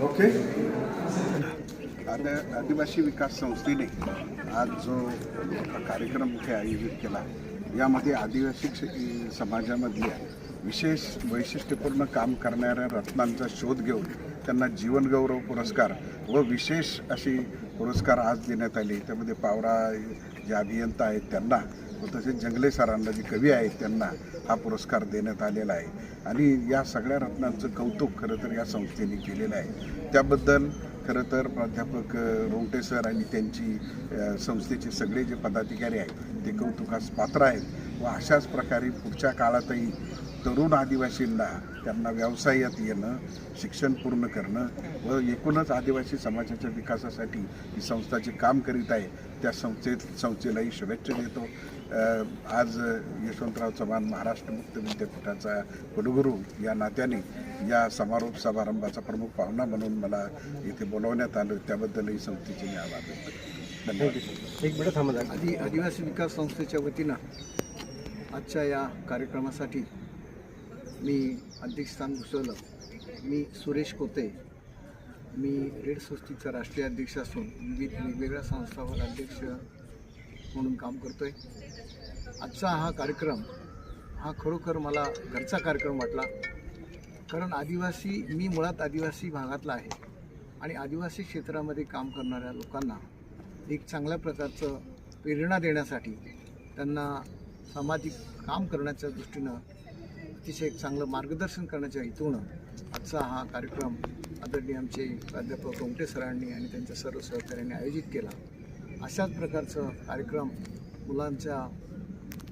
Okay आता आदिवासी विकास संस्थेने आज जो कार्यक्रम इथे आयोजित केला यामध्ये आदिवासी समाजामधल्या विशेष वैशिष्ट्यपूर्ण काम करणाऱ्या रत्नांचा शोध घेऊन त्यांना जीवनगौरव पुरस्कार व विशेष अशी पुरस्कार आज देण्यात आले. त्यामध्ये पावरा जे अभियंता आहेत त्यांना व तसेच जंगले सरांना जे कवी आहेत त्यांना हा पुरस्कार देण्यात आलेला आहे. आणि या सगळ्या रत्नांचं कौतुक खरं तर या संस्थेने केलेलं आहे. त्याबद्दल खरं तर प्राध्यापक रोंगटे सर आणि त्यांची संस्थेचे सगळे जे पदाधिकारी आहेत ते कौतुकास पात्र आहेत. व अशाच प्रकारे पुढच्या काळातही तरुण आदिवासींना त्यांना व्यवसायात येणं शिक्षण पूर्ण करणं व एकूणच आदिवासी समाजाच्या विकासासाठी ही संस्था जे काम करीत आहे त्या संस्थेत संस्थेलाही शुभेच्छा देतो. आज यशवंतराव चव्हाण महाराष्ट्र मुक्त विद्यापीठाचा कुलगुरू या नात्याने या समारोप समारंभाचा प्रमुख पाहुणा म्हणून मला इथे बोलवण्यात आलं. त्याबद्दलही संस्थेचे मी आभार व्यक्त करतो. धन्यवाद. एक मिनिट थांबा. आदि आदिवासी विकास संस्थेच्या वतीनं आजच्या या कार्यक्रमासाठी मी अध्यक्षस्थान भूषवलं. मी सुरेश कोते. मी रेड स्वस्तिकचा राष्ट्रीय अध्यक्ष असून विविध वेगवेगळ्या संस्थावर अध्यक्ष म्हणून काम करतो आहे आजचा हा कार्यक्रम हा खरोखर मला घरचा कार्यक्रम वाटला. कारण आदिवासी मी मुळात आदिवासी भागातला आहे आणि आदिवासी क्षेत्रामध्ये काम करणाऱ्या लोकांना एक चांगल्या प्रकारचं प्रेरणा देण्यासाठी त्यांना सामाजिक काम करण्याच्या दृष्टीनं अतिशय एक चांगलं मार्गदर्शन करण्याच्या हेतूनं आजचा हा कार्यक्रम आदरणीय आमचे प्राध्यापक कोमटे सरांनी आणि त्यांच्या सर्व सहकार्यांनी आयोजित केला. अशाच प्रकारचं कार्यक्रम मुलांच्या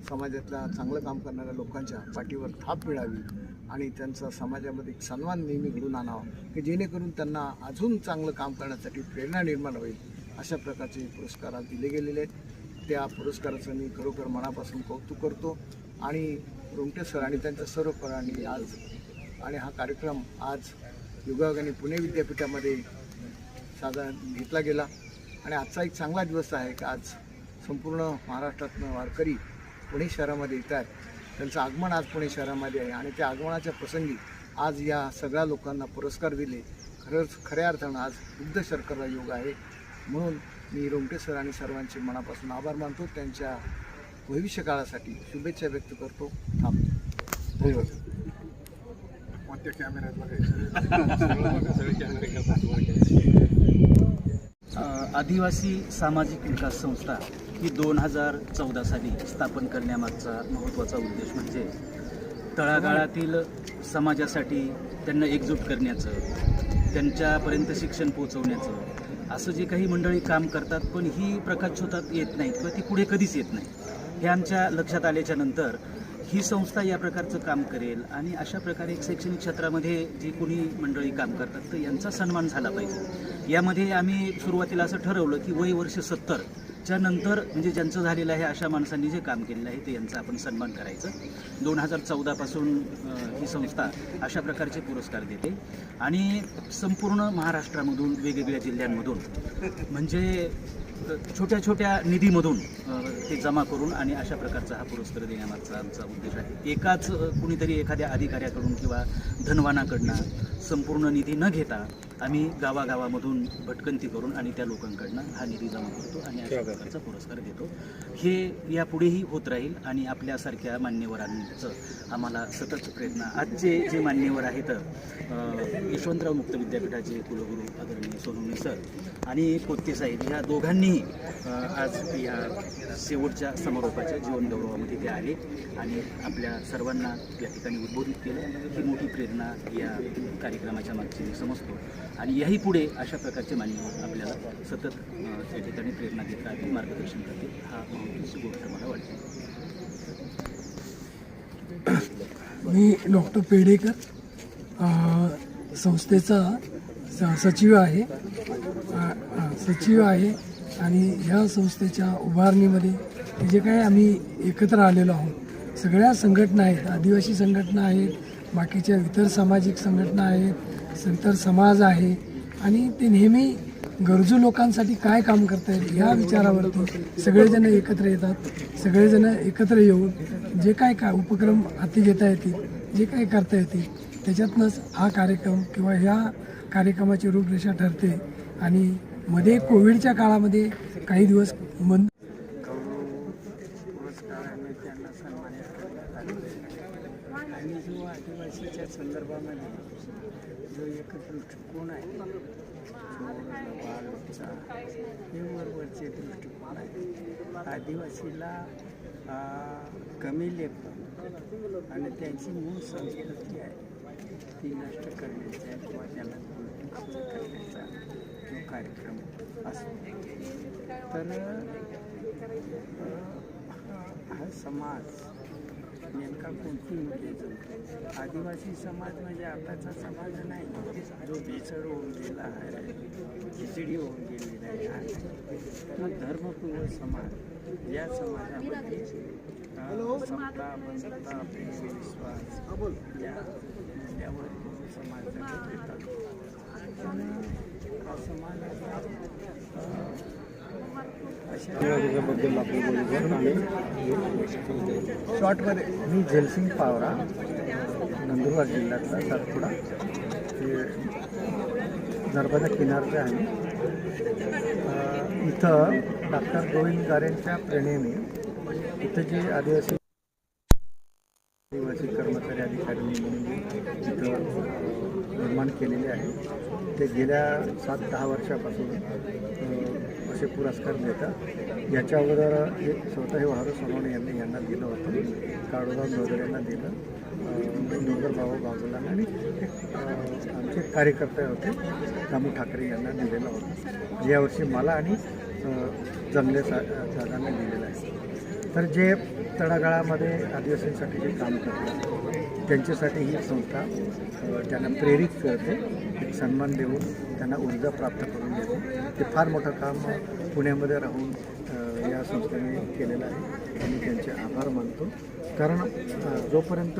समाजातल्या चांगलं काम करणाऱ्या लोकांच्या पाठीवर थाप मिळावी आणि त्यांचा समाजामध्ये एक सन्मान नेहमी घडून आणावा की जेणेकरून त्यांना अजून चांगलं काम करण्यासाठी प्रेरणा निर्माण होईल अशा प्रकारचे पुरस्कार आज दिले गेलेले आहेत. त्या पुरस्काराचं मी खरोखर मनापासून कौतुक करतो. आणि रोमटे सर आणि त्यांच्या सर्व परांनी आज आणि हा कार्यक्रम आज योगायोगाने पुणे विद्यापीठामध्ये साधा घेतला गेला. आणि आजचा एक चांगला दिवस आहे की आज संपूर्ण महाराष्ट्रातनं वारकरी पुणे शहरामध्ये येत आहेत. त्यांचं आगमन आज पुणे शहरामध्ये आहे आणि त्या आगमनाच्या प्रसंगी आज या सगळ्या लोकांना पुरस्कार दिले. खरंच खऱ्या अर्थानं आज बुद्ध शर्करा योग आहे. म्हणून मी रोमटे सर आणि सर्वांचे मनापासून आभार मानतो. त्यांच्या भविष्य काळासाठी शुभेच्छा व्यक्त करतो. थांबतो धन्यवाद. कॅमेऱ्यात आदिवासी सामाजिक विकास संस्था ही दोन हजार चौदा साली स्थापन करण्यामागचा महत्त्वाचा उद्देश म्हणजे तळागाळातील समाजासाठी त्यांना एकजूट करण्याचं त्यांच्यापर्यंत शिक्षण पोहोचवण्याचं असं जे काही मंडळी काम करतात पण ही प्रकाशोतात येत नाहीत किंवा ती पुढे कधीच येत नाही हे आमच्या लक्षात आल्याच्यानंतर ही संस्था या प्रकारचं काम करेल आणि अशा प्रकारे एक शैक्षणिक क्षेत्रामध्ये जी कोणी मंडळी काम करतात तर यांचा सन्मान झाला पाहिजे. यामध्ये आम्ही सुरुवातीला असं ठरवलं की वय वर्ष सत्तर च्यानंतर म्हणजे ज्यांचं झालेलं आहे अशा माणसांनी जे काम केलेलं आहे ते यांचा आपण सन्मान करायचं. दोन हजार चौदापासून ही संस्था अशा प्रकारचे पुरस्कार देते. आणि संपूर्ण महाराष्ट्रामधून वेगवेगळ्या जिल्ह्यांमधून म्हणजे छोट्या छोट्या निधीमधून ते जमा करून आणि अशा प्रकारचा हा पुरस्कार देण्यामागचा आमचा उद्देश आहे. एकाच कुणीतरी एखाद्या अधिकाऱ्याकडून किंवा धनवानाकडनं संपूर्ण निधी न घेता आम्ही गावागावामधून भटकंती करून आणि त्या लोकांकडनं हा निधी जमा करतो आणि अशा प्रकारचा पुरस्कार देतो हे यापुढेही होत राहील आणि आपल्यासारख्या मान्यवरांचं आम्हाला सतत प्रेरणा आजचे जे मान्यवर आहेत यशवंतराव मुक्त विद्यापीठाचे कुलगुरू आदरणीय सोनवणे सर आणि कोत्ते साहेब ह्या दोघांनीही आज या शेवटच्या समारोपाच्या जीवनगौरवामध्ये ते आले आणि आपल्या सर्वांना या ठिकाणी उद्बोधित केलं. ही मोठी प्रेरणा या कार्यक्रमाच्या मागची समजतो. आणि याही पुढे अशा प्रकारचे मान्यवर आपल्याला सतत त्या ठिकाणी प्रेरणा देत राहतील मार्गदर्शन करतील हा महत्त्वाची गोष्ट मला वाटते. मी डॉक्टर पेडेकर संस्थेचा स- सचिव आहे. सचिव आहे आणि ह्या संस्थेच्या उभारणीमध्ये जे काही आम्ही एकत्र आलेलो आहोत सगळ्या संघटना आहेत आदिवासी संघटना आहेत बाकीच्या इतर सामाजिक संघटना आहेत इतर समाज आहे आणि ते नेहमी गरजू लोकांसाठी काय काम करतायत ह्या विचारावरती सगळेजण एकत्र येतात सगळेजण एकत्र येऊन जे काय काय उपक्रम हाती घेता येतील जे काय करता येतील त्याच्यातनंच हा कार्यक्रम किंवा ह्या कार्यक्रमाची रूपरेषा ठरते. आणि मध्ये कोविडच्या काळामध्ये काही दिवस बंद त्यांना सन्मानित करण्यात आले आणि जो आदिवासीच्या संदर्भामध्ये जो एक दृष्टिकोन आहे बाळचा हे वरवरचे दृष्टिकोन आहे आदिवासीला कमी लेखन आणि त्यांची मूळ संस्कृती आहे ती नष्ट करण्याचा किंवा त्यांना करण्याचा जो कार्यक्रम असतो. तर हा समाज नेमका कोणती मुद्दे आदिवासी समाज म्हणजे आताचा समाज नाही जो बेचड होऊन गेला आहे खिचडी होऊन गेलेला आहे. मग धर्मपूर्व समाज या समाजामध्ये समता बंधुता प्रेम विश्वास या मुद्द्यावर समाज जगत येतात? शॉर्टमध्ये मी झेलसिंग पावरा नंदुरबार जिल्ह्यातला सातपुडा. ते नर्मदा किनारचे आहे इथं डॉक्टर गोविंद गारेंच्या प्रेरणेने इथं जे आदिवासी आदिवासी कर्मचारी अधिकारी इथं निर्माण केलेले आहे. ते गेल्या सात दहा वर्षापासून असे पुरस्कार मिळतात. याच्या अगोदर हे स्वतः हे वाहरू सोनवणे यांनी यांना दिलं होतं. काळूराव नोदर यांना दिलं. अ, नोदर बाबा बाजूला आणि आमचे कार्यकर्ते होते. दामू ठाकरे यांना दिलेलं होतं. यावर्षी मला आणि जमले सा दादांना दिलेलं आहे. तर जे तळागाळामध्ये आदिवासींसाठी जे काम करतात त्यांच्यासाठी ही संस्था त्यांना प्रेरित करते. एक सन्मान देऊन त्यांना ऊर्जा प्राप्त करून देते. ते फार मोठं काम पुण्यामध्ये राहून या संस्थेने केलेलं आहे. आणि त्यांचे आभार मानतो. कारण जोपर्यंत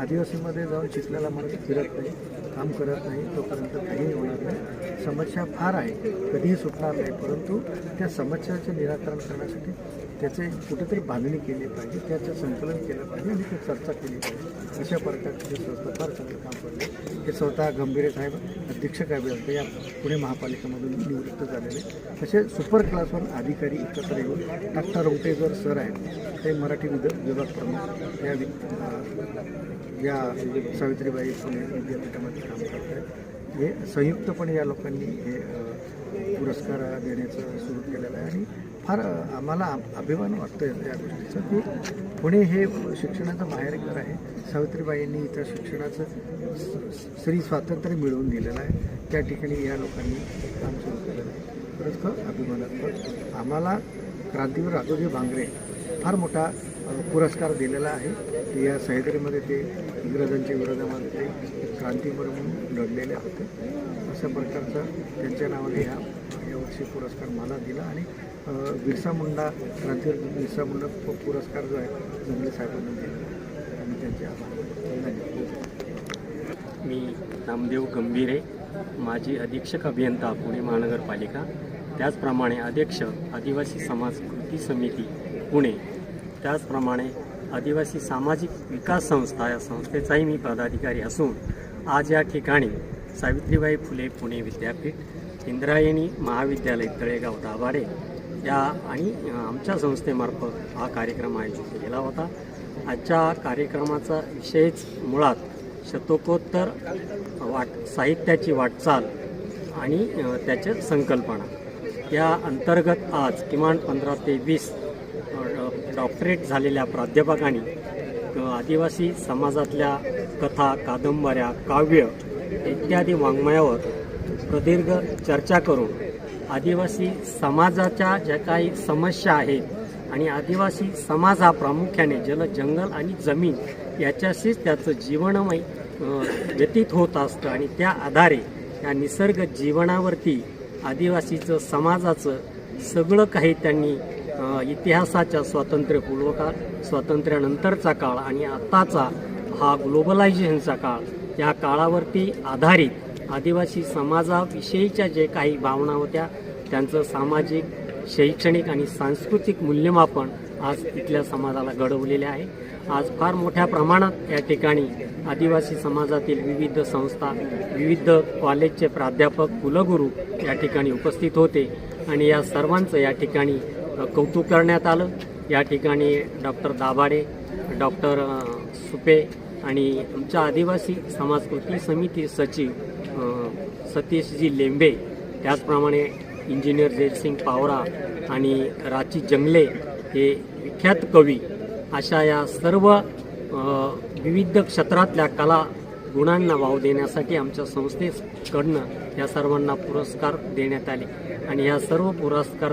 आदिवासीमध्ये जाऊन शिकलेला माणूस फिरत नाही काम करत नाही तोपर्यंत काही होणार नाही. समस्या फार आहे. कधीही सुटणार नाही. परंतु त्या समस्याचे निराकरण करण्यासाठी त्याचे कुठेतरी बांधणी केली पाहिजे त्याचं संकलन केलं पाहिजे आणि ते चर्चा केली पाहिजे. अशा प्रकारची संस्था फार चांगलं काम करते हे स्वतः गंभीरे साहेब. अधीक्षक अभियंता या पुणे महापालिकेमधून निवृत्त झालेले. असे सुपर क्लासवर अधिकारी एकत्र येऊन डॉक्टर रोटेजर सर आहेत. ते मराठी विद विभाग प्रमुख. या या सावित्रीबाई पुणे विद्यापीठामध्ये काम करत आहेत. हे संयुक्तपणे या लोकांनी हे पुरस्कार देण्याचं सुरू केलेलं आहे. आणि फार आम्हाला अभिमान वाटतो या गोष्टीचं की पुणे हे शिक्षणाचं माहेरघर आहे. सावित्रीबाईंनी इथं शिक्षणाचं स्त्री स्वातंत्र्य मिळवून दिलेलं आहे. त्या ठिकाणी या लोकांनी काम सुरू केलेलं आहे. खरंच खूप अभिमानास्पद. आम्हाला क्रांतीवीर राजोजी भांगरे फार मोठा पुरस्कार दिलेला आहे. या सह्याद्रीमध्ये ते इंग्रजांच्या विरोधामध्ये ते एक म्हणून लढलेले होते. अशा प्रकारचा त्यांच्या नावाने ह्या यावर्षी पुरस्कार मला दिला आणि बिरसा मुंडा क्रांतीवीर बिरसा मुंडा पुरस्कार जो आहे जंगले साहेबांना दिला. आणि त्यांचे आभार. मी नामदेव गंभीरे माजी अधीक्षक अभियंता पुणे महानगरपालिका. त्याचप्रमाणे अध्यक्ष आदिवासी समाज कृती समिती पुणे. त्याचप्रमाणे आदिवासी सामाजिक विकास संस्था या संस्थेचाही मी पदाधिकारी असून आज या ठिकाणी सावित्रीबाई फुले पुणे विद्यापीठ इंद्रायणी महाविद्यालय तळेगाव दाभाडे या आणि आमच्या संस्थेमार्फत हा कार्यक्रम आयोजित केलेला होता. आजच्या कार्यक्रमाचा विषयच मुळात शतकोत्तर वाट साहित्याची वाटचाल आणि त्याच्या संकल्पना. या अंतर्गत आज किमान पंधरा ते वीस डॉक्टरेट झालेल्या प्राध्यापकांनी आदिवासी समाजातल्या कथा कादंबऱ्या काव्य इत्यादी वाङ्मयावर प्रदीर्घ चर्चा करून आदिवासी समाजाच्या ज्या काही समस्या आहेत आणि आदिवासी समाज हा प्रामुख्याने जल जंगल आणि जमीन याच्याशीच त्याचं जीवनमय व्यतीत होत असतं आणि त्या आधारे या निसर्ग जीवनावरती आदिवासीचं समाजाचं सगळं काही त्यांनी इतिहासाच्या स्वातंत्र्यपूर्व काळ स्वातंत्र्यानंतरचा काळ आणि आत्ताचा हा ग्लोबलायझेशनचा काळ. या काळावरती आधारित आदिवासी समाजाविषयीच्या जे काही भावना होत्या त्यांचं सामाजिक शैक्षणिक आणि सांस्कृतिक मूल्यमापन आज इथल्या समाजाला घडवलेले आहे. आज फार मोठ्या प्रमाणात या ठिकाणी आदिवासी समाजातील विविध संस्था विविध कॉलेजचे प्राध्यापक कुलगुरू या ठिकाणी उपस्थित होते आणि या सर्वांचं या ठिकाणी कौतुक करण्यात आलं. या ठिकाणी डॉक्टर दाभाडे डॉक्टर सुपे आणि आमच्या आदिवासी समाज कृती समिती सचिव सतीशजी लेंबे त्याचप्रमाणे इंजिनियर जयसिंग पावरा आणि राची जंगले हे विख्यात कवी अशा या सर्व विविध क्षेत्रातल्या कला गुणांना वाव देण्यासाठी आमच्या संस्थेकडनं या सर्वांना पुरस्कार देण्यात आले. आणि या सर्व पुरस्कार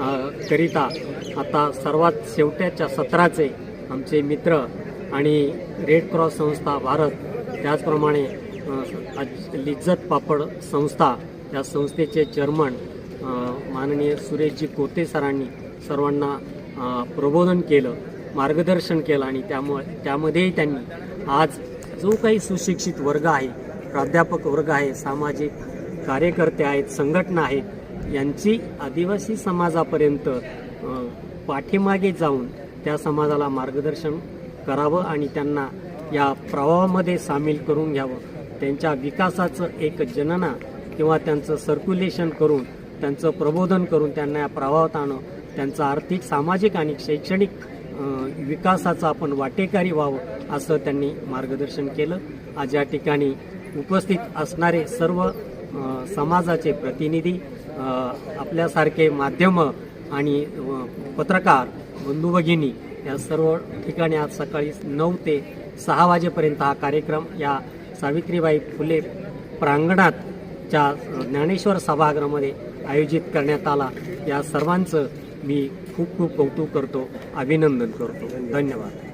अ, करिता आता सर्वात शेवट्याच्या सत्राचे आमचे मित्र आणि रेड क्रॉस संस्था भारत त्याचप्रमाणे लिज्जत पापड संस्था या संस्थेचे चेअरमन माननीय सुरेशजी कोते सरांनी सर्वांना प्रबोधन केलं मार्गदर्शन केलं आणि त्यामुळे त्यामध्येही त्यांनी आज जो काही सुशिक्षित वर्ग आहे प्राध्यापक वर्ग आहे सामाजिक कार्यकर्ते आहेत संघटना आहेत यांची आदिवासी समाजापर्यंत पाठीमागे जाऊन त्या समाजाला मार्गदर्शन करावं आणि त्यांना या प्रवाहामध्ये सामील करून घ्यावं. त्यांच्या विकासाचं एक जनना किंवा त्यांचं सर्क्युलेशन करून त्यांचं प्रबोधन करून त्यांना या प्रवाहात आणं त्यांचं आर्थिक सामाजिक आणि शैक्षणिक विकासाचं आपण वाटेकारी व्हावं असं त्यांनी मार्गदर्शन केलं. आज या ठिकाणी उपस्थित असणारे सर्व समाजाचे प्रतिनिधी आपल्यासारखे माध्यमं आणि पत्रकार बंधू भगिनी या सर्व ठिकाणी आज सकाळी नऊ ते सहा वाजेपर्यंत हा कार्यक्रम या सावित्रीबाई फुले प्रांगणात च्या ज्ञानेश्वर सभागृहामध्ये आयोजित करण्यात आला. या सर्वांचं मी खूप खूप कौतुक करतो अभिनंदन करतो. धन्यवाद.